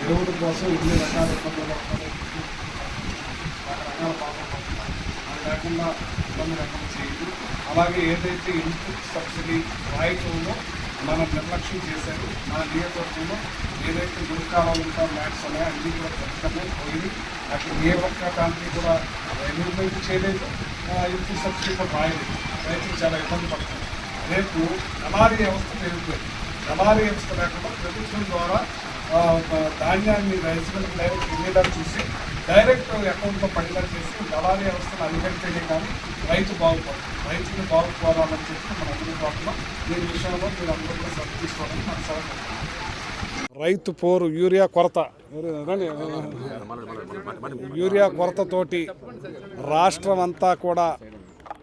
ఎరువుల కోసం ఇన్ని రకాల ఇబ్బందులు రకాల పాపం అది లేకుండా ఇబ్బంది రకం చేయదు అలాగే ఏదైతే ఇన్పుట్ సబ్సిడీ రాయితీలో మనం నిర్లక్ష్యం చేశారు. మన నియోజకవర్గంలో ఏదైతే గురికాలం ఉంటా ల్యాండ్స్ ఉన్నాయో అన్నీ కూడా ప్రస్తుతమే పోయింది అక్కడ ఏ ఒక్క దానికి కూడా ఎన్విల్మెంట్ చేయలేదు. ఇన్పుట్ సబ్సిడీ కూడా రాయలేదు. రైతులు చాలా ఇబ్బంది పడుతుంది రేపు దళారీ వ్యవస్థ పెరిగిపోయింది దళారీ వ్యవస్థ లేకుండా ప్రభుత్వం ద్వారా ధాన్యాన్ని రైతులకు డైరెక్ట్ వెళ్ళేలా చూసి డైరెక్ట్ అకౌంట్లో పడేలా చేసి దళారీ వ్యవస్థను అరికడితేనే కానీ రైతు బాగుపడుతుంది రైతుని బాగుపడాలని చెప్పి మన అందరి పాటలో దీని విషయంలో మీరు అందరూ కూడా శ్రద్ధ తీసుకోవాలని మన సలహా. రైతు పోరు యూరియా కొరత. యూరియా కొరతతోటి రాష్ట్రం అంతా కూడా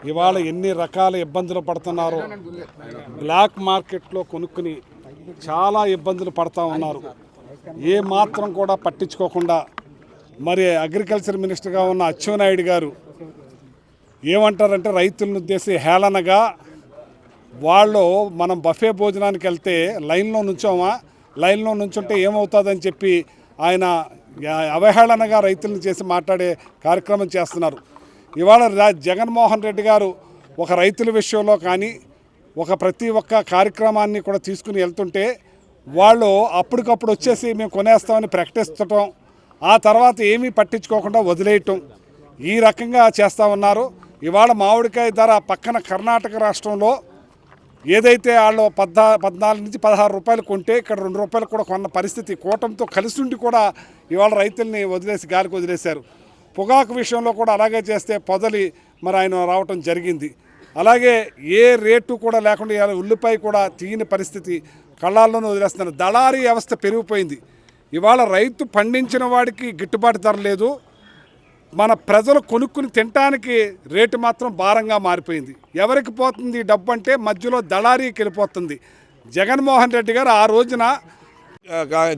ఇవాళ ఎన్ని రకాల ఇబ్బందులు పడుతున్నారో. బ్లాక్ మార్కెట్లో కొనుక్కుని చాలా ఇబ్బందులు పడతా ఉన్నారు. ఏ మాత్రం కూడా పట్టించుకోకుండా మరి అగ్రికల్చర్ మినిస్టర్గా ఉన్న అచ్చెన్నాయుడు గారు ఏమంటారంటే రైతులను ఉద్దేశి హేళనగా వాళ్ళు మనం బఫే భోజనానికి వెళ్తే లైన్లో నుంచోమా? లైన్లో నుంచుంటే ఏమవుతుందని చెప్పి ఆయన అవహేళనగా రైతులను చేసి మాట్లాడే కార్యక్రమం చేస్తున్నారు. ఇవాళ రా- జగన్మోహన్ రెడ్డి గారు ఒక రైతుల విషయంలో కానీ ఒక ప్రతి ఒక్క కార్యక్రమాన్ని కూడా తీసుకుని వెళ్తుంటే వాళ్ళు అప్పటికప్పుడు వచ్చేసి మేము కొనేస్తామని ప్రకటిస్తటం ఆ తర్వాత ఏమీ పట్టించుకోకుండా వదిలేయటం ఈ రకంగా చేస్తూ ఉన్నారు. ఇవాళ మామిడికాయ ధర పక్కన కర్ణాటక రాష్ట్రంలో ఏదైతే వాళ్ళు పద్నా పద్నాలుగు నుంచి పదహారు రూపాయలు కొంటే ఇక్కడ రెండు రూపాయలు కూడా కొన్న పరిస్థితి కూటమితో కలిసి ఉండి కూడా ఇవాళ రైతుల్ని వదిలేసి గాలికి వదిలేశారు. పొగాకు విషయంలో కూడా అలాగే చేస్తే పొదలి మరి ఆయన రావటం జరిగింది. అలాగే ఏ రేటు కూడా లేకుండా ఇవాళ ఉల్లిపాయ కూడా తీయని పరిస్థితి కళ్ళాల్లోనే వదిలేస్తున్నారు. దళారీ వ్యవస్థ పెరిగిపోయింది. ఇవాళ రైతు పండించిన వాడికి గిట్టుబాటు ధర లేదు. మన ప్రజలు కొనుక్కుని తినటానికి రేటు మాత్రం భారంగా మారిపోయింది. ఎవరికి పోతుంది ఈ డబ్బు అంటే మధ్యలో దళారీకి వెళ్ళిపోతుంది. జగన్మోహన్ రెడ్డి గారు ఆ రోజున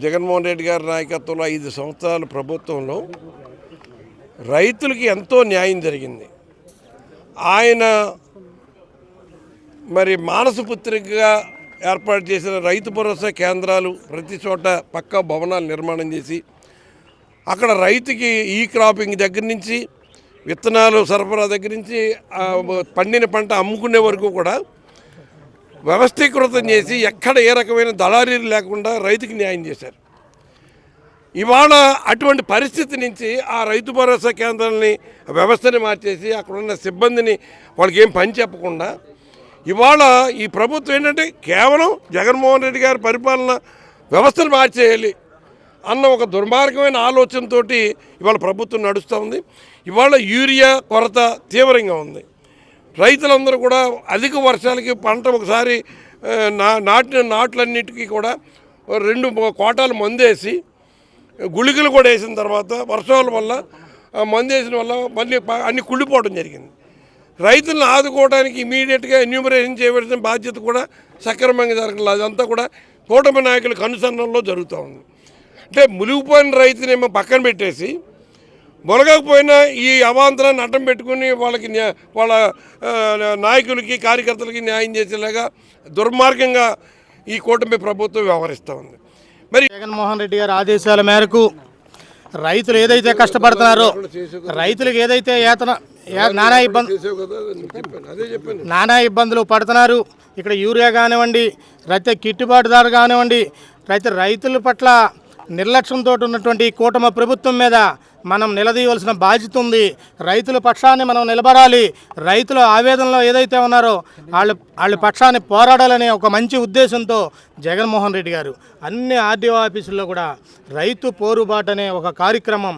జగన్మోహన్ రెడ్డి గారి నాయకత్వంలో ఐదు సంవత్సరాల ప్రభుత్వంలో రైతులకి ఎంతో న్యాయం జరిగింది. ఆయన మరి మానసపుత్రికగా ఏర్పాటు చేసిన రైతు భరోసా కేంద్రాలు ప్రతి చోట పక్కా భవనాలు నిర్మాణం చేసి అక్కడ రైతుకి ఈ క్రాపింగ్ దగ్గర నుంచి విత్తనాలు సరఫరా దగ్గర నుంచి పండిన పంట అమ్ముకునే వరకు కూడా వ్యవస్థీకృతం చేసి ఎక్కడ ఏ రకమైన దళారీలు లేకుండా రైతుకి న్యాయం చేశారు. ఇవాళ అటువంటి పరిస్థితి నుంచి ఆ రైతు భరోసా కేంద్రాలని వ్యవస్థని మార్చేసి అక్కడ ఉన్న సిబ్బందిని వాళ్ళకి ఏం పని చెప్పకుండా ఇవాళ ఈ ప్రభుత్వం ఏంటంటే కేవలం జగన్మోహన్ రెడ్డి గారి పరిపాలన వ్యవస్థను మార్చేయాలి. అన్న ఒక దుర్మార్గమైన ఆలోచనతోటి ఇవాళ ప్రభుత్వం నడుస్తూ ఉంది. ఇవాళ యూరియా కొరత తీవ్రంగా ఉంది. రైతులందరూ కూడా అధిక వర్షాలకి పంట ఒకసారి నా నాటిన నాట్లన్నిటికీ కూడా రెండు కోటాలు మందేసి గుళికలు కూడా వేసిన తర్వాత వర్షాల వల్ల మందేసిన వల్ల మళ్ళీ అన్ని కుళ్ళిపోవడం జరిగింది. రైతులను ఆదుకోవడానికి ఇమీడియట్గా ఎన్యూమరేషన్ చేయవలసిన బాధ్యత కూడా సక్రమంగా జరగలేదు అదంతా కూడా కూటమి నాయకుల కనుసన్నల్లో జరుగుతూ ఉంది. అంటే మునిగిపోయిన రైతునేమో పక్కన పెట్టేసి మునగకపోయినా ఈ అవాంతరాన్ని అడ్డం పెట్టుకుని వాళ్ళకి వాళ్ళ నాయకులకి కార్యకర్తలకి న్యాయం చేసేలాగా దుర్మార్గంగా ఈ కూటమి ప్రభుత్వం వ్యవహరిస్తూ ఉంది. మరి జగన్మోహన్ రెడ్డి గారి ఆదేశాల మేరకు రైతులు ఏదైతే కష్టపడుతున్నారో రైతులకు ఏదైతే ఏతన నానా ఇబ్బంది నానా ఇబ్బందులు పడుతున్నారు ఇక్కడ యూరియా కానివ్వండి రైతు గిట్టుబాటు ధర కానివ్వండి రైతు రైతుల పట్ల నిర్లక్ష్యంతో ఉన్నటువంటి ఈ కూటమి ప్రభుత్వం మీద మనం నిలదీయవలసిన బాధ్యత ఉంది. రైతుల పక్షాన్ని మనం నిలబడాలి. రైతుల ఆవేదనలో ఏదైతే ఉన్నారో వాళ్ళు వాళ్ళ పక్షాన్ని పోరాడాలనే ఒక మంచి ఉద్దేశంతో జగన్మోహన్ రెడ్డి గారు అన్ని ఆర్డీఓ ఆఫీసుల్లో కూడా రైతు పోరుబాటు అనే ఒక కార్యక్రమం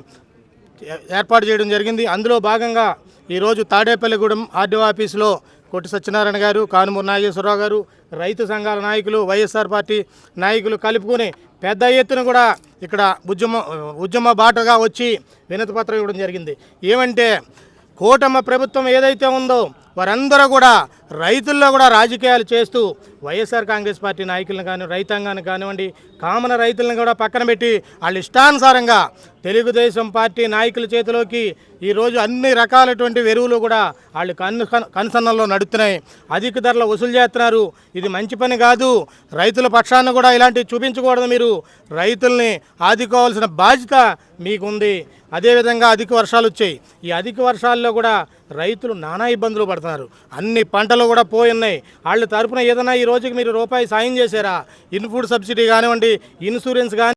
ఏర్పాటు చేయడం జరిగింది. అందులో భాగంగా ఈరోజు తాడేపల్లిగూడెం ఆర్డీఓ ఆఫీసులో కొట్టి సత్యనారాయణ గారు కానుమూరు నాగేశ్వరరావు గారు రైతు సంఘాల నాయకులు వైఎస్ఆర్ పార్టీ నాయకులు కలుపుకొని పెద్ద ఎత్తున కూడా ఇక్కడ ఉద్యమ ఉద్యమ బాటగా వచ్చి వినతిపత్రం ఇవ్వడం జరిగింది. ఏమంటే కూటమి ప్రభుత్వం ఏదైతే ఉందో వారందరూ కూడా రైతుల్లో కూడా రాజకీయాలు చేస్తూ వైఎస్ఆర్ కాంగ్రెస్ పార్టీ నాయకులను కానీ రైతాంగాన్ని కానివ్వండి కామన రైతులను కూడా పక్కన పెట్టి వాళ్ళ ఇష్టానుసారంగా తెలుగుదేశం పార్టీ నాయకుల చేతిలోకి ఈరోజు అన్ని రకాలటువంటి ఎరువులు కూడా వాళ్ళు కన్ను కనుసన్నల్లో నడుస్తున్నాయి అధిక ధరలు వసూలు చేస్తున్నారు. ఇది మంచి పని కాదు. రైతుల పక్షాన్ని కూడా ఇలాంటివి చూపించకూడదు మీరు. రైతుల్ని ఆదుకోవాల్సిన బాధ్యత మీకుంది. అదేవిధంగా అధిక వర్షాలు వచ్చాయి. ఈ అధిక వర్షాల్లో కూడా రైతులు నానా ఇబ్బందులు పడుతున్నారు. అన్ని పంటలు కూడా పోయి ఉన్నాయి వాళ్ళ తరపున ఏదైనా ఈ రోజుకి మీరు రూపాయి సాయం చేశారా? ఇన్ఫుడ్ సబ్సిడీ కానివ్వండి ఇన్సూరెన్స్ కానీ